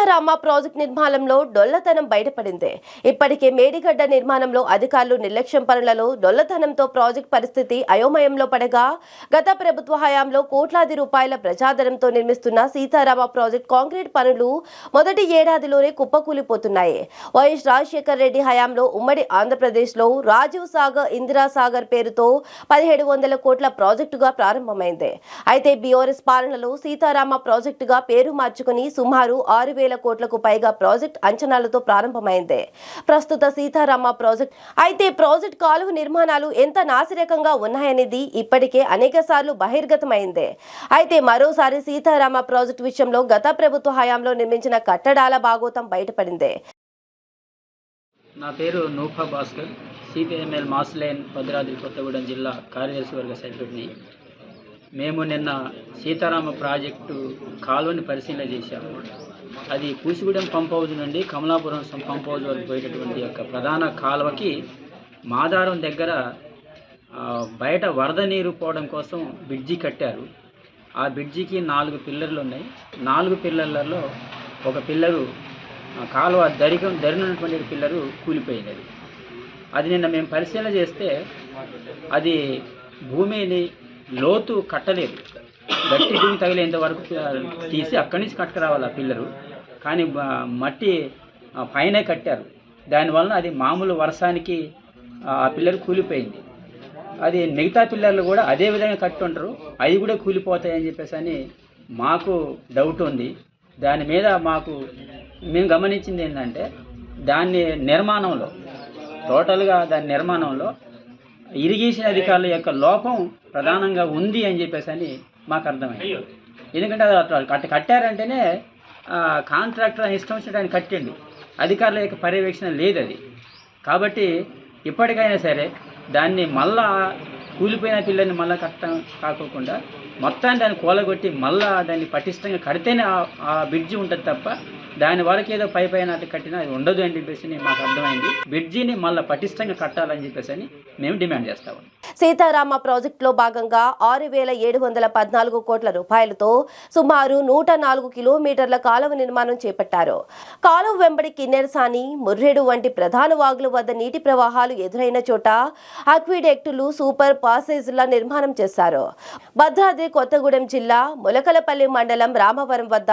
Sitarama project నిర్మాణంలో డొల్లతనం బయటపడింది. ఇప్పటికే మేడిగడ్డ నిర్మాణంలో అధికారులు నిర్లక్ష్యం పనులలో డొల్లతనంతో ప్రాజెక్ట్ పరిస్థితి అయోమయంలో పడగా గత ప్రభుత్వ హయాంలో కోట్లాది రూపాయల ప్రజాధనంతో నిర్మిస్తున్న సీతారామ ప్రాజెక్ట్ కాంక్రీట్ పనులు మొదటి ఏడాదిలోనే కుప్పకూలిపోతున్నాయి. వైఎస్ రాజశేఖర్ రెడ్డి హయాంలో ఉమ్మడి ఆంధ్రప్రదేశ్లో రాజీవ్ సాగర్ ఇందిరా సాగర్ పేరుతో పదిహేడు వందల కోట్ల ప్రాజెక్టుగా ప్రారంభమైంది. అయితే బీఆర్ఎస్ పాలనలో సీతారామ ప్రాజెక్టుగా పేరు మార్చుకుని సుమారు ఆరు వేల వేల కోట్లకు పైగా ప్రాజెక్ట్ అంచనాలతో ప్రారంభమైంది. ప్రస్తుత సీతారామ ప్రాజెక్ట్. అయితే ప్రాజెక్ట్ కాలువ నిర్మాణాలు ఎంత నాసిరకంగా ఉన్నాయనేది ఇప్పటికే అనేక సార్లు బహిర్గతమైంది. అయితే మరోసారి సీతారామ ప్రాజెక్టు విషయంలో గత ప్రభుత్వ హయాంలో నిర్మించిన కట్టడాల భాగోతం బయటపడింది. నా పేరు నూఫా Bhaskar. CPML mass line Bhadradri Kothagudem జిల్లా కార్యదర్శి వర్గ సభ్యుడిని మేము నిన్న సీతారామ ప్రాజెక్టు కాలువని పరిశీలన చేశాము. అది కూసిగూడెం పంప్ హౌస్ నుండి కమలాపురం పంప్ హౌస్ వరకు పోయేటటువంటి యొక్క ప్రధాన కాలువకి మాదారం దగ్గర బయట వరద నీరు పోవడం కోసం బ్రిడ్జి కట్టారు. ఆ బ్రిడ్జికి నాలుగు పిల్లర్లు ఉన్నాయి నాలుగు పిల్లర్లలో ఒక పిల్లరు కాలువ దరిగం దరినటువంటి పిల్లరు కూలిపోయినది. అది నిన్న మేము పరిశీలన చేస్తే అది భూమిని లోతు కట్టలేదు. గట్టి భూమి తగిలేంత వరకు తీసి అక్కడి నుంచి కట్టుకురావాలి ఆ పిల్లరు కానీ మట్టి పైన పైనే కట్టారు. దానివలన అది మామూలు వర్షానికి ఆ పిల్లర్ కూలిపోయింది. అది మిగతా పిల్లర్లు కూడా అదే విధంగా కట్టుంటారు. అవి కూడా కూలిపోతాయని చెప్పేసి అని మాకు డౌట్ ఉంది. దాని మీద మాకు మేము గమనించింది ఏంటంటే దాన్ని నిర్మాణంలో టోటల్గా దాని నిర్మాణంలో ఇరిగేషన్ అధికారుల యొక్క లోపం ప్రధానంగా ఉంది అని చెప్పేసి అని మాకు అర్థమైంది. ఎందుకంటే అది కట్టారంటేనే కాంట్రాక్టర్ అని ఇష్టం వచ్చినట్టు కట్టండి. అధికారుల యొక్క పర్యవేక్షణ లేదు అది కాబట్టి ఇప్పటికైనా సరే దాన్ని మళ్ళా కూలిపోయిన పిల్లల్ని మళ్ళీ కట్టడం కాకోకుండా మొత్తాన్ని దాన్ని కూలగొట్టి మళ్ళా దాన్ని పటిష్టంగా కడితేనే ఆ బ్రిడ్జి ఉంటుంది తప్ప దాని వరకు ఏదో పై పైన అది కట్టినా అది ఉండదు అని చెప్పేసి మాకు అర్థమైంది. బ్రిడ్జిని మళ్ళీ పటిష్టంగా కట్టాలని చెప్పేసి అని మేము డిమాండ్ చేస్తాము సీతారామ ప్రాజెక్టులో భాగంగా ఆరు వేల ఏడు వందల పద్నాలుగు కోట్ల రూపాయలతో సుమారు నూట నాలుగు కిలోమీటర్ల కాలువ నిర్మాణం చేపట్టారు. కాలువ వెంబడి కిన్నెరసాని ముర్రెడు వంటి ప్రధాన వాగుల వద్ద నీటి ప్రవాహాలు ఎదురైన చోట అక్విడెక్టులు సూపర్ పాసేజ్ల నిర్మాణం చేశారు. భద్రాద్రి కొత్తగూడెం జిల్లా ములకలపల్లి మండలం రామవరం వద్ద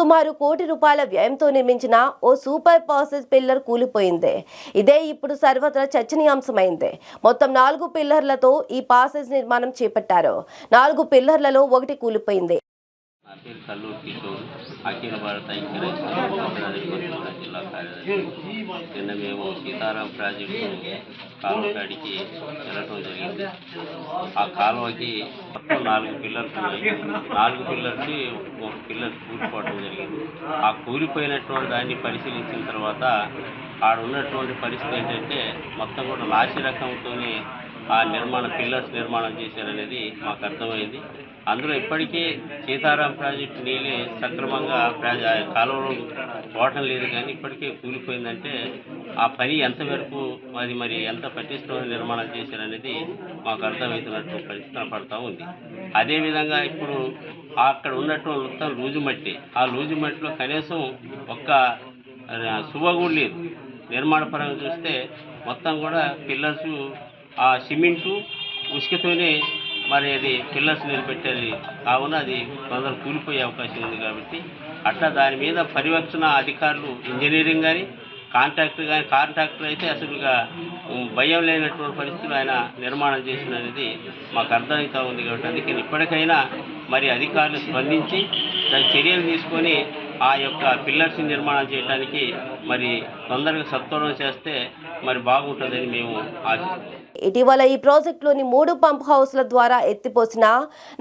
సుమారు కోటి రూపాయల వ్యయంతో నిర్మించిన ఓ సూపర్ పాసెస్ పిల్లర్ కూలిపోయింది. ఇదే ఇప్పుడు సర్వత్రా చర్చనీయాంశమైంది. మొత్తం నాలుగు పిల్లర్లతో ఈ పాసెస్ నిర్మాణం చేపట్టారు. నాలుగు పిల్లర్లలో ఒకటి కూలిపోయింది. నా పేరు కల్లూరు కిషోర్ అఖిల భారత ఐక్యరాజ్య జిల్లా కార్యదర్శి నిన్న మేము సీతారాం ప్రాజెక్టు కాలువ కాడికి వెళ్ళటం జరిగింది ఆ కాలువకి మొత్తం నాలుగు పిల్లర్స్ ఉన్నాయి నాలుగు పిల్లర్కి ఒక పిల్లర్ కూలిపోవడం జరిగింది ఆ కూలిపోయినటువంటి దాన్ని పరిశీలించిన తర్వాత ఆడ ఉన్నటువంటి పరిస్థితి ఏంటంటే మొత్తం కూడా లాసి రకంతోనే ఆ నిర్మాణ పిల్లర్స్ నిర్మాణం చేశారనేది మాకు అర్థమైంది. అందులో ఇప్పటికే సీతారాం ప్రాజెక్టు నీళ్ళే సక్రమంగా ప్రాజ కాలువలో పోవటం లేదు కానీ ఇప్పటికే కూలిపోయిందంటే ఆ పని ఎంతవరకు అది మరి ఎంత పటిష్టమైన నిర్మాణం చేశారనేది మాకు అర్థమవుతున్నట్టు పరిస్థితి పడతా ఉంది. అదేవిధంగా ఇప్పుడు అక్కడ ఉన్నటువంటి మొత్తం లూజు మట్టి ఆ లూజు మట్టిలో కనీసం ఒక్క సువ కూడా లేదు. నిర్మాణ పరంగా చూస్తే మొత్తం కూడా పిల్లర్స్ ఆ సిమెంటు ఉసుకతోనే మరి అది పిల్లర్స్ నిలబెట్టేది. కావున అది కొందరు కూలిపోయే అవకాశం ఉంది కాబట్టి అట్లా దాని మీద పర్యవేక్షణ అధికారులు ఇంజనీరింగ్ కానీ కాంట్రాక్టర్ కానీ కాంట్రాక్టర్ అయితే అసలుగా భయం లేనటువంటి పరిస్థితులు ఆయన నిర్మాణం చేసిన అనేది మాకు అర్థమవుతూ ఉంది కాబట్టి అందుకని ఇప్పటికైనా మరి అధికారులు స్పందించి దాని చర్యలు తీసుకొని ఆ యొక్క పిల్లర్స్ నిర్మాణం చేయడానికి మరి తొందరగా సత్వరం చేస్తే మరి బాగుంటుందని మేము ఆశిస్తున్నాం. ఇటీవల ఈ ప్రాజెక్టులోని మూడు పంప్ హౌస్ల ద్వారా ఎత్తిపోసిన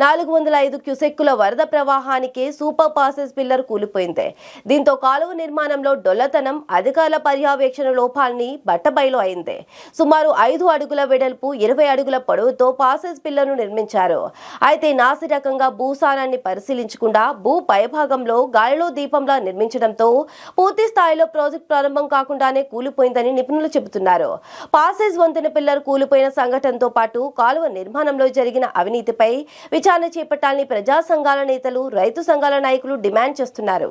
నాలుగు వందల ఐదు క్యుసెక్కుల వరద ప్రవాహానికి సూపర్ పాసెస్ పిల్లర్ కూలిపోయింది. దీంతో కాలువ నిర్మాణంలో డొల్లతనం అధికారుల పర్యవేక్షణ లోపాలని బట్టబయలు అయింది. సుమారు ఐదు అడుగుల వెడల్పు ఇరవై అడుగుల పొడవుతో పాసెస్ పిల్లర్ను నిర్మించారు. అయితే నాసిరకంగా భూసారాన్ని పరిశీలించకుండా భూ పైభాగంలో గాలిలో దీపంలా నిర్మించడంతో పూర్తి స్థాయిలో ప్రాజెక్ట్ ప్రారంభం కాకుండానే కూలిపోయిందని నిపుణులు చెబుతున్నారు. పాసేజ్ వంతెన పిల్లర్ కూలిపోయిన సంఘటనతో పాటు కాలువ నిర్మాణంలో జరిగిన అవినీతిపై విచారణ చేపట్టాలని ప్రజా సంఘాల నేతలు రైతు సంఘాల నాయకులు డిమాండ్ చేస్తున్నారు.